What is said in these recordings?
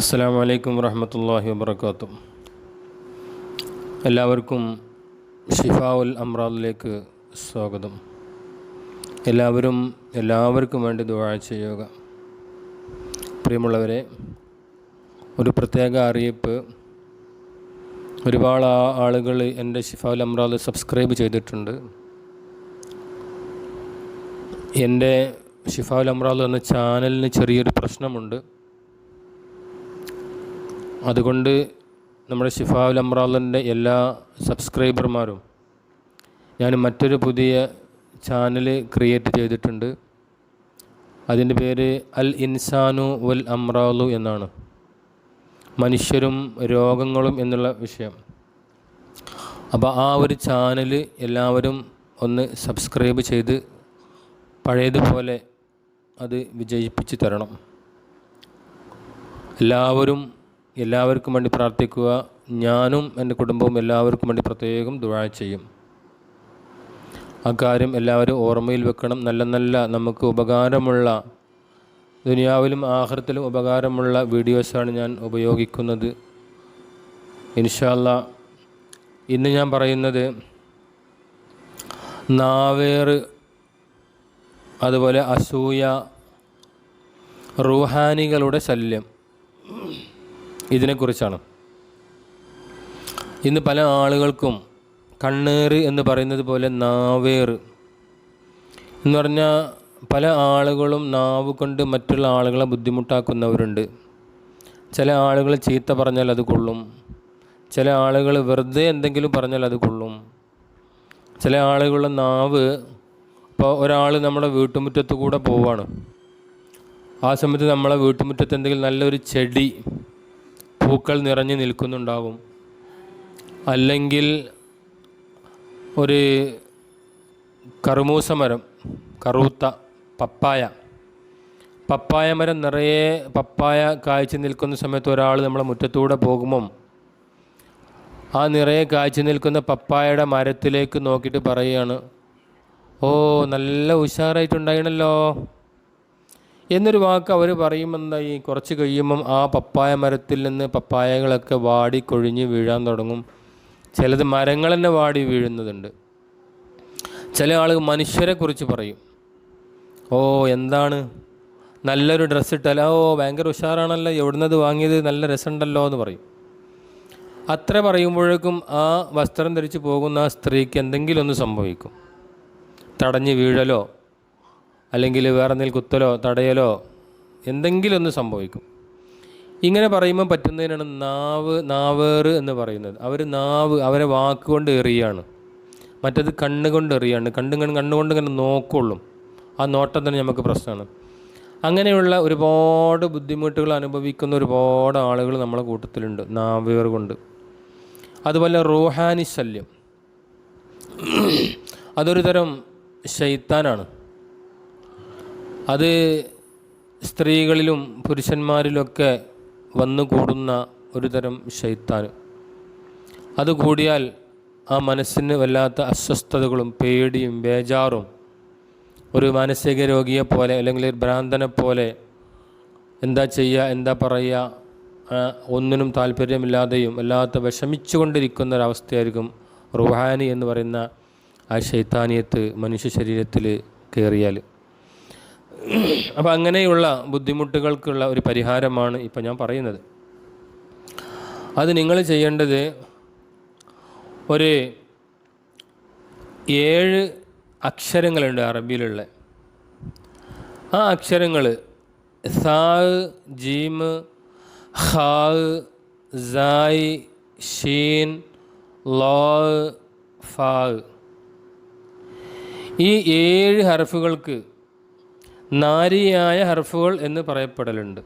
അസ്സാം വലൈക്കും വറഹമത്തല്ലാഹി വാബർക്കാത്തു എല്ലാവർക്കും ഷിഫാവുൽ അമ്രാദിലേക്ക് സ്വാഗതം. എല്ലാവരും എല്ലാവർക്കും വേണ്ടി ദുആ ചെയ്യുക. പ്രിയമുള്ളവരെ ഒരു പ്രത്യേക അറിയിപ്പ്. ഒരുപാട് ആളുകൾ എന്റെ ഷിഫാവുൽ അമ്രാദ് സബ്സ്ക്രൈബ് ചെയ്തിട്ടുണ്ട്. എന്റെ ഷിഫാവുൽ അമ്രാദ് എന്ന ചാനലിന് ചെറിയൊരു പ്രശ്നമുണ്ട്. അതുകൊണ്ട് നമ്മുടെ ഷിഫാവുൽ അമ്രാലിന്റെ എല്ലാ സബ്സ്ക്രൈബർമാരും ഞാൻ മറ്റൊരു പുതിയ ചാനൽ ക്രിയേറ്റ് ചെയ്തിട്ടുണ്ട്. അതിന്റെ പേര് അൽ ഇൻസാനു വൽ അമ്രാലു എന്നാണ്. മനുഷ്യരും രോഗങ്ങളും എന്നുള്ള വിഷയം. അപ്പോൾ ആ ഒരു ചാനൽ എല്ലാവരും ഒന്ന് സബ്സ്ക്രൈബ് ചെയ്ത് പഴയതുപോലെ അത് വിജയിപ്പിച്ച് തരണം. എല്ലാവരും എല്ലാവർക്കും വേണ്ടി പ്രാർത്ഥിക്കുക. ഞാനും എന്റെ കുടുംബവും എല്ലാവർക്കും വേണ്ടി പ്രത്യേകം ദുഴ ചെയ്യും. അക്കാര്യം എല്ലാവരും ഓർമ്മയിൽ വെക്കണം. നല്ല നല്ല നമുക്ക് ഉപകാരമുള്ള ദുനിയാവിലും ആഹൃത്തിലും ഉപകാരമുള്ള വീഡിയോസാണ് ഞാൻ ഉപയോഗിക്കുന്നത്. ഇൻഷാല്ല ഇന്ന് ഞാൻ പറയുന്നത് നാവേർ അതുപോലെ അസൂയ റൂഹാനികളുടെ ശല്യം. ഇതിനെക്കുറിച്ചാണ്. ഇന്ന് പല ആളുകൾക്കും കണ്ണേറ് എന്ന് പറയുന്നത് പോലെ നാവേറ്. എന്ന് പറഞ്ഞാൽ പല ആളുകളും നാവ് കൊണ്ട് മറ്റുള്ള ആളുകളെ ബുദ്ധിമുട്ടാക്കുന്നവരുണ്ട്. ചില ആളുകൾ ചീത്ത പറഞ്ഞാൽ അത് കൊള്ളും. ചില ആളുകൾ വെറുതെ എന്തെങ്കിലും പറഞ്ഞാൽ അത് കൊള്ളും. ചില ആളുകളുടെ നാവ് ഇപ്പോൾ ഒരാൾ നമ്മുടെ വീട്ടുമുറ്റത്ത് കൂടെ പോവാണ്. ആ സമയത്ത് നമ്മളെ വീട്ടുമുറ്റത്ത് എന്തെങ്കിലും നല്ലൊരു ചെടി പൂക്കൾ നിറഞ്ഞു നിൽക്കുന്നുണ്ടാകും അല്ലെങ്കിൽ ഒരു കറുമൂസ മരം കറുത്ത പപ്പായ. പപ്പായ മരം നിറയെ പപ്പായ കാഴ്ച നിൽക്കുന്ന സമയത്ത് ഒരാൾ നമ്മളെ മുറ്റത്തൂടെ പോകുമ്പം ആ നിറയെ കാഴ്ച നിൽക്കുന്ന പപ്പായയുടെ മരത്തിലേക്ക് നോക്കിയിട്ട് പറയുകയാണ് ഓ നല്ല ഉഷാറായിട്ടുണ്ടായിണല്ലോ. എന്നൊരു വാക്ക് അവർ പറയുമെന്തായി കുറച്ച് കഴിയുമ്പം ആ പപ്പായ മരത്തിൽ നിന്ന് പപ്പായകളൊക്കെ വാടി കൊഴിഞ്ഞ് വീഴാൻ തുടങ്ങും. ചിലത് മരങ്ങൾ തന്നെ വാടി വീഴുന്നതുണ്ട്. ചില ആളുകൾ മനുഷ്യരെ കുറിച്ച് പറയും. ഓ എന്താണ്? നല്ലൊരു ഡ്രസ്സ് ഇട്ടാൽ ഓ ഭയങ്കര ഉഷാറാണല്ലോ. എവിടുന്നത് വാങ്ങിയത്? നല്ല രസമുണ്ടല്ലോ എന്ന് പറയും. അത്ര പറയുമ്പോഴേക്കും ആ വസ്ത്രം ധരിച്ച് പോകുന്ന ആ സ്ത്രീക്ക് എന്തെങ്കിലും ഒന്ന് സംഭവിക്കും. തടഞ്ഞ് വീഴലോ? അല്ലെങ്കിൽ വേറെ എന്തെങ്കിലും കുത്തലോ തടയലോ എന്തെങ്കിലും ഒന്ന് സംഭവിക്കും. ഇങ്ങനെ പറയുമ്പോൾ പറ്റുന്നതിനാണ് നാവ് നാവേറ് എന്ന് പറയുന്നത്. അവർ നാവ് അവരെ വാക്കുകൊണ്ട് എറിയാണ്. മറ്റത് കണ്ണുകൊണ്ട് എറിയാണ്. കണ്ടും കണ്ണു കണ്ണുകൊണ്ട് ഇങ്ങനെ നോക്കുള്ളൂ. ആ നോട്ടം തന്നെ നമുക്ക് പ്രശ്നമാണ്. അങ്ങനെയുള്ള ഒരുപാട് ബുദ്ധിമുട്ടുകൾ അനുഭവിക്കുന്ന ഒരുപാട് ആളുകൾ നമ്മളെ കൂട്ടത്തിലുണ്ട് നാവേർ കൊണ്ട്. അതുപോലെ റൂഹാനി ശല്യം. അതൊരു തരം ശൈത്താനാണ്. അത് സ്ത്രീകളിലും പുരുഷന്മാരിലൊക്കെ വന്നുകൂടുന്ന ഒരു തരം ശൈത്താൻ അതുകൂടിയാൽ ആ മനസ്സിന് വല്ലാത്ത അസ്വസ്ഥതകളും പേടിയും ബേജാറും ഒരു മാനസിക രോഗിയെ പോലെ അല്ലെങ്കിൽ ഒരു ഭ്രാന്തനെ പോലെ എന്താ ചെയ്യുക എന്താ പറയുക ഒന്നിനും താല്പര്യമില്ലാതെയും വല്ലാത്ത വിഷമിച്ചുകൊണ്ടിരിക്കുന്ന ഒരവസ്ഥയായിരിക്കും റുഹാനി എന്ന് പറയുന്ന ആ ശൈത്താനിയത്ത് മനുഷ്യ ശരീരത്തിൽ കയറിയാൽ അപ്പോൾ അങ്ങനെയുള്ള ബുദ്ധിമുട്ടുകൾക്കുള്ള ഒരു പരിഹാരമാണ് ഇപ്പം ഞാൻ പറയുന്നത്. അത് നിങ്ങൾ ചെയ്യേണ്ടത് ഒരു ഏഴ് അക്ഷരങ്ങളുണ്ട് അറബിയിലുള്ള. ആ അക്ഷരങ്ങൾ സാ ജീമ് ഹാ സായ് ഷീൻ ലോ ഫാ. ഈ ഏഴ് ഹർഫുകൾക്ക് നാരിയായ ഹർഫുകൾ എന്ന് പറയപ്പെടലുണ്ട്.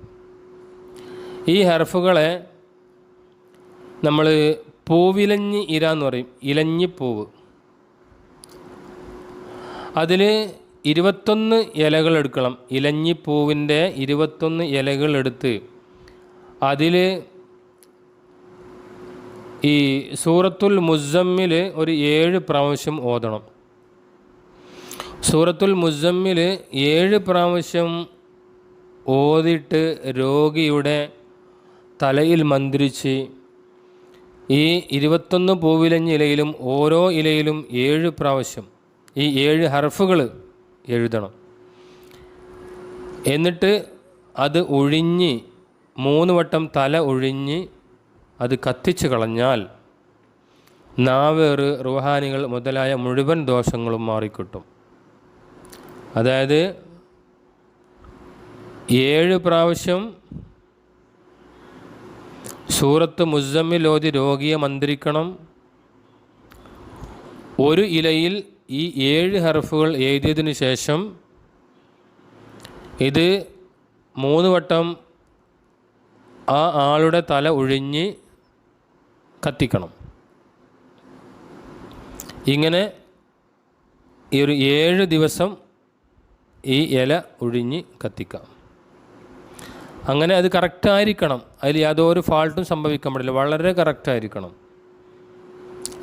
ഈ ഹർഫുകളെ നമ്മൾ പൂവിലഞ്ഞ് ഇര എന്ന് പറയും. ഇലഞ്ഞി പൂവ്. അതിൽ ഇരുപത്തൊന്ന് ഇലകൾ എടുക്കണം. ഇലഞ്ഞിപ്പൂവിന്റെ ഇരുപത്തൊന്ന് ഇലകൾ എടുത്ത് അതിൽ ഈ സൂറത്തുൽ മുസമ്മിൽ ഒരു ഏഴ് പ്രാവശ്യം ഓതണം. സൂറത്തുൽ മുസമ്മിൽ ഏഴ് പ്രാവശ്യം ഓതിട്ട് രോഗിയുടെ തലയിൽ മന്ത്രിച്ച് ഈ ഇരുപത്തൊന്ന് പൂവിലഞ്ഞ് ഇലയിലും ഓരോ ഇലയിലും ഏഴ് പ്രാവശ്യം ഈ ഏഴ് ഹർഫുകൾ എഴുതണം. എന്നിട്ട് അത് ഒഴിഞ്ഞ് മൂന്ന് വട്ടം തല ഒഴിഞ്ഞ് അത് കത്തിച്ചു കളഞ്ഞാൽ നാവേറ് റുഹാനികൾ മുതലായ മുഴുവൻ ദോഷങ്ങളും മാറിക്കിട്ടും. അതായത് ഏഴ് പ്രാവശ്യം സൂറത്ത് മുസമ്മിൽ ഓതി രോഗിയെ മന്ത്രിക്കണം. ഒരു ഇലയിൽ ഈ ഏഴ് ഹർഫുകൾ എഴുതിയതിനു ശേഷം ഇത് മൂന്ന് വട്ടം ആ ആളുടെ തല ഒഴിഞ്ഞ് കത്തിക്കണം. ഇങ്ങനെ ഈ ഒരു ഏഴ് ദിവസം ഈ ഇല ഒഴിഞ്ഞ് കത്തിക്കാം. അങ്ങനെ അത് കറക്റ്റായിരിക്കണം അതിൽ യാതൊരു ഫാൾട്ടും സംഭവിക്കാൻ പാടില്ല. വളരെ കറക്റ്റായിരിക്കണം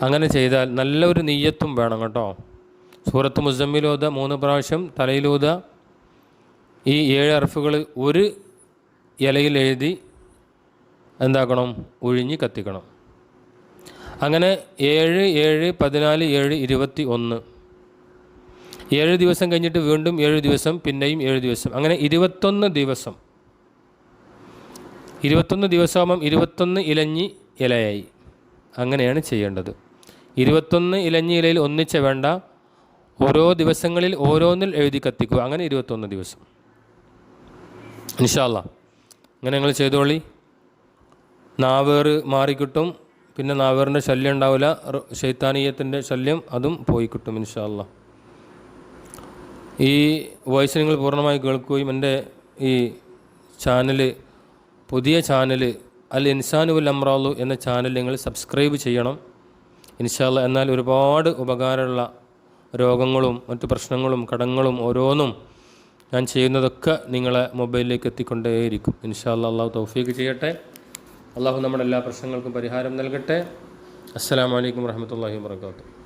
അങ്ങനെ ചെയ്താൽ നല്ലൊരു നെയ്യത്തും വേണം കേട്ടോ. സൂറത്ത് മുസമ്മിലൂത മൂന്ന് പ്രാവശ്യം തലയിലൂത ഈ ഏഴ് അർഫുകൾ ഒരു ഇലയിൽ എഴുതി എന്താക്കണം? ഒഴിഞ്ഞ് കത്തിക്കണം. അങ്ങനെ ഏഴ് ഏഴ് പതിനാല് ഏഴ് ഇരുപത്തി ഒന്ന് ഏഴ് ദിവസം കഴിഞ്ഞിട്ട് വീണ്ടും ഏഴ് ദിവസം പിന്നെയും ഏഴ് ദിവസം. അങ്ങനെ ഇരുപത്തൊന്ന് ദിവസം. ഇരുപത്തൊന്ന് ദിവസമാകുമ്പം ഇരുപത്തൊന്ന് ഇലഞ്ഞി ഇലയായി. അങ്ങനെയാണ് ചെയ്യേണ്ടത്. ഇരുപത്തൊന്ന് ഇലഞ്ഞി ഇലയിൽ ഒന്നിച്ച വേണ്ട. ഓരോ ദിവസങ്ങളിൽ ഓരോന്നിൽ എഴുതി കത്തിക്കുക. അങ്ങനെ ഇരുപത്തൊന്ന് ദിവസം. ഇൻഷാല്ല അങ്ങനെ നിങ്ങൾ ചെയ്തോളി. നാവേറ് മാറിക്കിട്ടും. പിന്നെ നാവേറിന്റെ ശല്യം ഉണ്ടാവില്ല. ശൈത്താനീയത്തിന്റെ ശല്യം അതും പോയി കിട്ടും ഇൻഷാല്ല ഈ വോയിസ് നിങ്ങൾ പൂർണമായി കേൾക്കുകയും എന്റെ ഈ ചാനൽ പുതിയ ചാനൽ അൽ ഇൻസാനുൽ അമ്രാലു എന്ന ചാനൽ നിങ്ങൾ സബ്സ്ക്രൈബ് ചെയ്യണം. ഇൻഷാല്ല എന്നാൽ ഒരുപാട് ഉപകാരമുള്ള രോഗങ്ങളും മറ്റു പ്രശ്നങ്ങളും കടങ്ങളും ഓരോന്നും ഞാൻ ചെയ്യുന്നതൊക്കെ നിങ്ങളെ മൊബൈലിലേക്ക് എത്തിക്കൊണ്ടേയിരിക്കും. ഇൻഷാല്ല അള്ളാഹു തൗഫീക്ക് ചെയ്യട്ടെ. അള്ളാഹു നമ്മുടെ എല്ലാ പ്രശ്നങ്ങൾക്കും പരിഹാരം നൽകട്ടെ. അസ്സാം വലൈക്കും വറഹമത്തല്ലാഹി വാത്തു